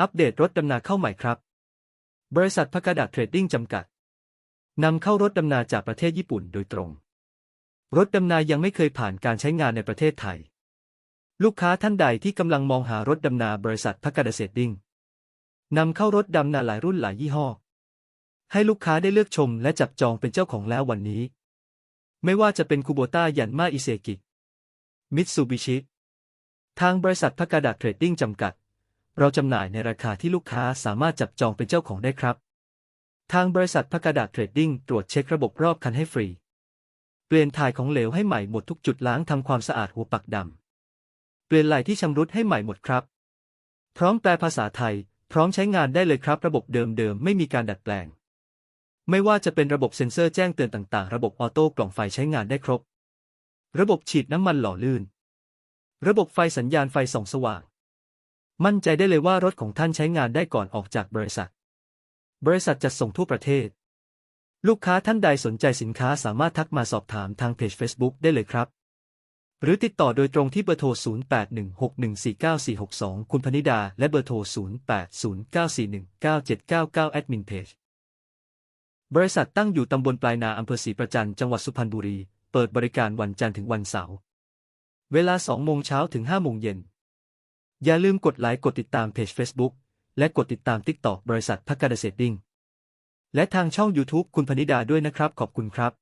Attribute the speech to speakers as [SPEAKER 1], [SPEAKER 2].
[SPEAKER 1] อัปเดตรถดำนาเข้าใหม่ครับ บริษัทพักดาเทรดดิ้งจำกัดนำเข้ารถดำนาจากประเทศญี่ปุ่นโดยตรง รถดำนายังไม่เคยผ่านการใช้งานในประเทศไทย ลูกค้าท่านใดที่กำลังมองหารถดำนาบริษัทพักดาเทรดดิ้งนำเข้ารถดำนาหลายรุ่นหลายยี่ห้อ ให้ลูกค้าได้เลือกชมและจับจองเป็นเจ้าของแล้ววันนี้ ไม่ว่าจะเป็นคูโบต้ายันมาอิเซกิมิตซูบิชิทางบริษัทพักดาเทรดดิ้งจำกัด เราจำหน่ายในราคาที่ลูกค้าสามารถจับจองเป็นเจ้าของได้ครับ ทางบริษัทพักดาเทรดดิ้งตรวจเช็คระบบรอบคันให้ฟรี เปลี่ยนถ่ายของเหลวให้ใหม่หมดทุกจุดล้างทำความสะอาดหัวปักดำ เปลี่ยนไหลที่ชำรุดให้ใหม่หมดครับ พร้อมแปลภาษาไทย พร้อมใช้งานได้เลยครับระบบเดิมๆไม่มีการดัดแปลง ไม่ว่าจะเป็นระบบเซ็นเซอร์แจ้งเตือนต่างๆ ระบบออโต้กล่องไฟใช้งานได้ครบ ระบบฉีดน้ำมันหล่อลื่น ระบบไฟสัญญาณไฟส่องสว่าง มั่นใจได้เลยว่ารถของท่านใช้งานได้ก่อนออกจากบริษัท บริษัทจัดส่งทั่วประเทศ ลูกค้าท่านใดสนใจสินค้าสามารถทักมาสอบถามทางเพจ Facebook ได้เลยครับ หรือติดต่อโดยตรงที่เบอร์โทร 0816149462 คุณพนิดา และเบอร์โทร 0809419799 แอดมินเพจ บริษัทตั้งอยู่ตำบลปลายนาอำเภอศรีประจันจังหวัดสุพรรณบุรี เปิดบริการวันจันทร์ถึงวันเสาร์ เวลา 2 โมงเช้าถึง 5 โมงเย็น อย่าลืมกดไลค์กดติดตามเพจ Facebook และกดติดตาม TikTok บริษัทพักกาเดเซตดิ้งและทางช่อง YouTube คุณพนิดาด้วยนะครับ ขอบคุณครับ